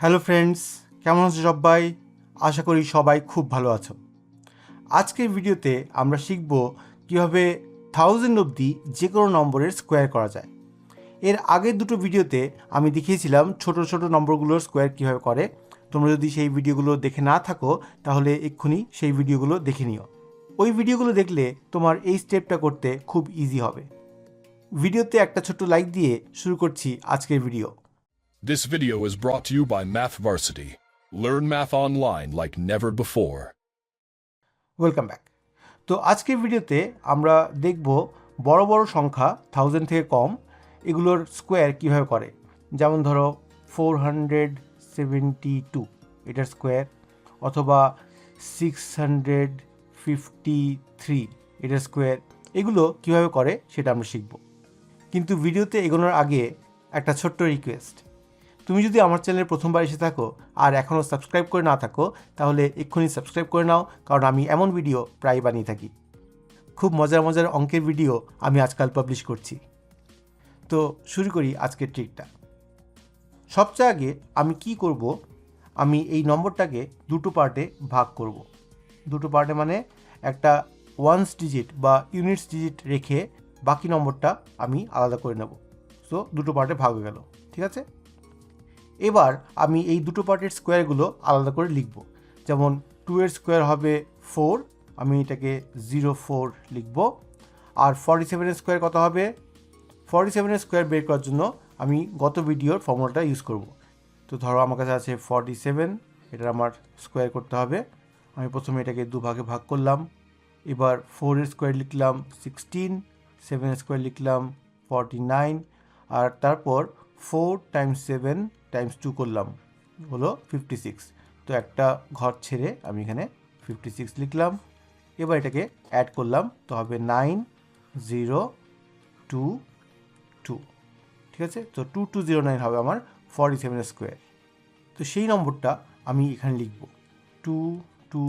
Hello friends, কেমন আছো সবাই? আশা করি সবাই খুব ভালো আছো। আজকের ভিডিওতে আমরা শিখব কীভাবে থাউজেন্ড অবধি যে কোনো নম্বরের স্কোয়ার করা যায়। এর আগের দুটো ভিডিওতে আমি দেখিয়েছিলাম ছোট ছোট নম্বরগুলোর স্কোয়ার কীভাবে করে। তোমরা যদি সেই ভিডিওগুলো দেখে না থাকো, তাহলে এক্ষুনি সেই ভিডিওগুলো দেখে নিও। ওই ভিডিওগুলো দেখলে তোমার এই স্টেপটা করতে খুব ইজি হবে। ভিডিওতে একটা ছোট্ট লাইক দিয়ে শুরু করছি আজকের video This video is brought to you by Math Varsity. Learn math online like never before. Welcome back তো আজকের ভিডিওতে আমরা দেখব বড় বড় সংখ্যা থাউজেন্ড থেকে কম, এগুলোর স্কোয়ার কীভাবে করে যেমন ধরো ফোর হান্ড্রেড সেভেন্টি টু এটার স্কোয়ার অথবা সিক্স হান্ড্রেড ফিফটি থ্রি এটার স্কোয়ার এগুলো কীভাবে করে সেটা আমরা শিখব কিন্তু ভিডিওতে এগোনোর আগে একটা ছোট্ট রিকোয়েস্ট তুমি যদি আমার চ্যানেলে প্রথমবার এসে থাকো আর এখনও সাবস্ক্রাইব করে না থাকো, তাহলে এক্ষুনি সাবস্ক্রাইব করে নাও, কারণ আমি এমন ভিডিও প্রায় বানিয়ে থাকি। খুব মজার মজার অঙ্কের ভিডিও আমি আজকাল পাবলিশ করছি। তো শুরু করি আজকের ট্রিকটা সবচেয়ে আগে আমি কি করব? আমি এই নম্বরটাকে দুটো পার্টে ভাগ করব। দুটো পার্টে মানে একটা ওয়ান্স ডিজিট বা ইউনিটস ডিজিট রেখে বাকি নম্বরটা আমি আলাদা করে নেব। সো দুটো পার্টে ভাগ হয়ে গেল। ঠিক আছে? এবার আমি এই দুটো পার্টের স্কোয়ারগুলো আলাদা করে লিখব। যেমন টু এর স্কোয়ার হবে ফোর আমি এটাকে জিরো ফোর লিখব। আর ফর্টি সেভেনের স্কোয়ার কত হবে? ফর্টি সেভেনের স্কোয়ার বের করার জন্য আমি গত ভিডিওর ফর্মুলাটা ইউজ করব। তো ধরো আমার কাছে আছে ফর্টি সেভেন এটা আমার স্কোয়ার করতে হবে। আমি প্রথমে এটাকে দুভাগে ভাগ করলাম। এবার ফোরের স্কোয়ার লিখলাম সিক্সটিন সেভেনের স্কোয়ার লিখলাম ফর্টি নাইন আর তারপর four times seven times two করলাম, হলো ফিফটি সিক্স তো একটা ঘর ছেড়ে আমি এখানে ফিফটি সিক্স লিখলাম। এবার এটাকে অ্যাড করলাম, তো হবে নাইন জিরো টু টু ঠিক আছে? তো টু টু জিরো নাইন হবে আমার ফর্টি সেভেন স্কোয়ার তো সেই নম্বরটা আমি এখানে লিখব টু টু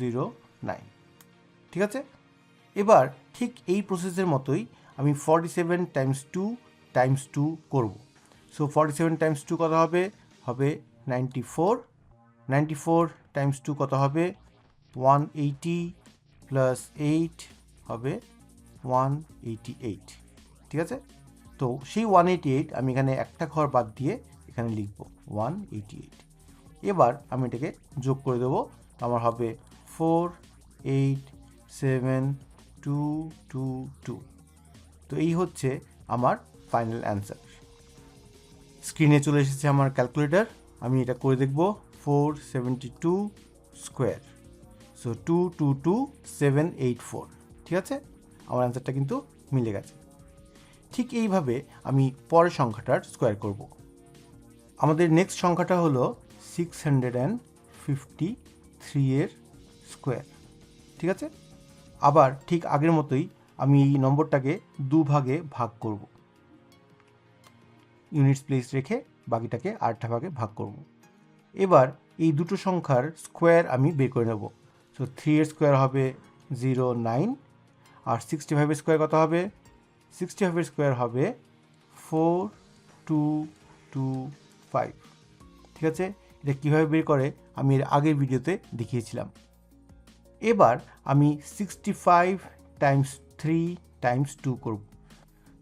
জিরো নাইন ঠিক আছে? এবার ঠিক এই প্রসেসের মতোই আমি forty seven times two times two করব। So forty seven times two কত হবে? হবে ninety four ninety four times two কত হবে? ওয়ান এইটি প্লাস এইট হবে ওয়ান এইটি এইট ঠিক আছে? তো সেই ওয়ান এইটি এইট আমি এখানে একটা ঘর বাদ দিয়ে এখানে লিখব ওয়ান এইটি এইট এবার আমি এটাকে যোগ করে দেবো। আমার হবে four eight seven two two two তো এই হচ্ছে আমার ফাইনাল অ্যান্সার স্ক্রিনে চলে এসেছে আমার ক্যালকুলেটর। আমি এটা করে দেখব। Four seventy two square so two two two seven eight four ঠিক আছে? আমার অ্যান্সারটা কিন্তু মিলে গেছে। ঠিক এইভাবে আমি পরের সংখ্যাটার স্কোয়ার করব। আমাদের নেক্সট সংখ্যাটা হলো six hundred and fifty three এর স্কোয়ার ঠিক আছে? আবার ঠিক আগের মতোই আমি এই নম্বরটাকে দুভাগে ভাগ করব। ইউনিটস প্লেস রেখে বাকিটাকে আটটা ভাগে ভাগ করব। এবার এই দুটো সংখ্যার স্কোয়ার আমি বের করে নেব। সো থ্রি এর স্কোয়ার হবে জিরো নাইন আর সিক্সটি ফাইভের স্কোয়ার কত হবে? সিক্সটি ফাইভের স্কোয়ার হবে ফোর টু টু ফাইভ ঠিক আছে? এটা কীভাবে বের করে? আমি এর আগের ভিডিওতে দেখিয়েছিলাম। এবার আমি sixty five times three times two করব।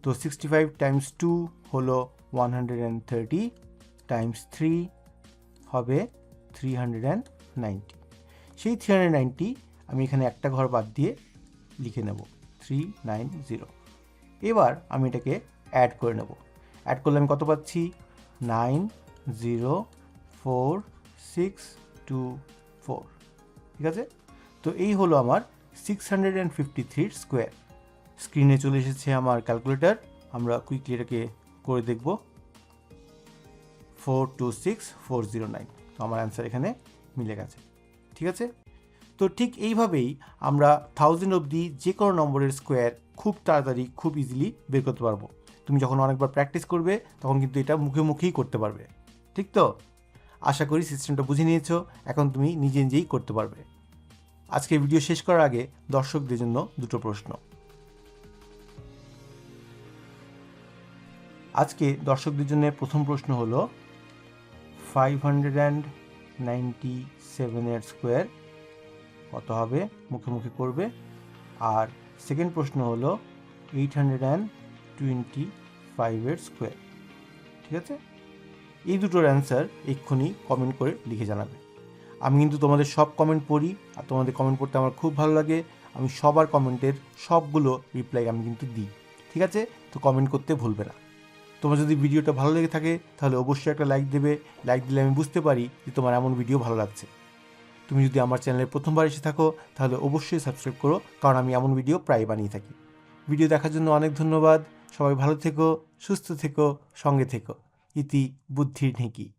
তো সিক্সটি ফাইভ টাইমস টু হলো one hundred and thirty times three হবে থ্রি হান্ড্রেড অ্যান্ড নাইনটি সেই থ্রি হান্ড্রেড নাইনটি আমি এখানে একটা ঘর বাদ দিয়ে লিখে নেব থ্রি নাইন জিরো এবার আমি এটাকে অ্যাড করে নেব। অ্যাড করলে আমি কত পাচ্ছি? Nine zero four six two four ঠিক আছে? তো এই হলো আমার সিক্স হান্ড্রেড অ্যান্ড ফিফটি থ্রির স্কোয়ার স্ক্রিনে চলে এসেছে আমার ক্যালকুলেটর। আমরা কুইকলি এটাকে করে দেখব। Four two six four zero nine তো আমার অ্যান্সার এখানে মিলে গেছে। ঠিক আছে? তো ঠিক এইভাবেই আমরা থাউজেন্ড অবধি যে কোনো নম্বরের স্কোয়ার খুব তাড়াতাড়ি, খুব ইজিলি বের করতে পারব। তুমি যখন অনেকবার প্র্যাকটিস করবে, তখন কিন্তু এটা মুখে মুখেই করতে পারবে। ঠিক তো? আশা করি সিস্টেমটা বুঝে নিয়েছো। এখন তুমি নিজে নিজেই করতে পারবে। আজকে ভিডিও শেষ করার আগে দর্শকদের জন্য দুটো প্রশ্ন। আজকে দর্শকদের জন্য প্রথম প্রশ্ন হলো ফাইভ হান্ড্রেড অ্যান্ড নাইনটি সেভেনের স্কোয়ার কত হবে? মুখে মুখে করবে। আর সেকেন্ড প্রশ্ন হলো এইট হান্ড্রেড অ্যান্ড টোয়েন্টি ফাইভের স্কোয়ার ঠিক আছে? এই দুটোর অ্যান্সার এক্ষুনি কমেন্ট করে লিখে জানাবে। আমি কিন্তু তোমাদের সব কমেন্ট পড়ি, আর তোমাদের কমেন্ট পড়তে আমার খুব ভালো লাগে। আমি সবার কমেন্টের সবগুলো রিপ্লাই আমি কিন্তু দিই। ঠিক আছে? তো কমেন্ট করতে ভুলবে না। তোমার যদি ভিডিওটা ভালো লেগে থাকে, তাহলে অবশ্যই একটা লাইক দেবে। লাইক দিলে আমি বুঝতে পারি যে তোমার এমন ভিডিও ভালো লাগছে। তুমি যদি আমার চ্যানেলে প্রথমবার এসে থাকো, তাহলে অবশ্যই সাবস্ক্রাইব করো, কারণ আমি এমন ভিডিও প্রায় বানিয়ে থাকি। ভিডিও দেখার জন্য অনেক ধন্যবাদ। সবাই ভালো থেকো, সুস্থ থেকো, সঙ্গে থেকো। ইতি বুদ্ধির ঢেঁকি।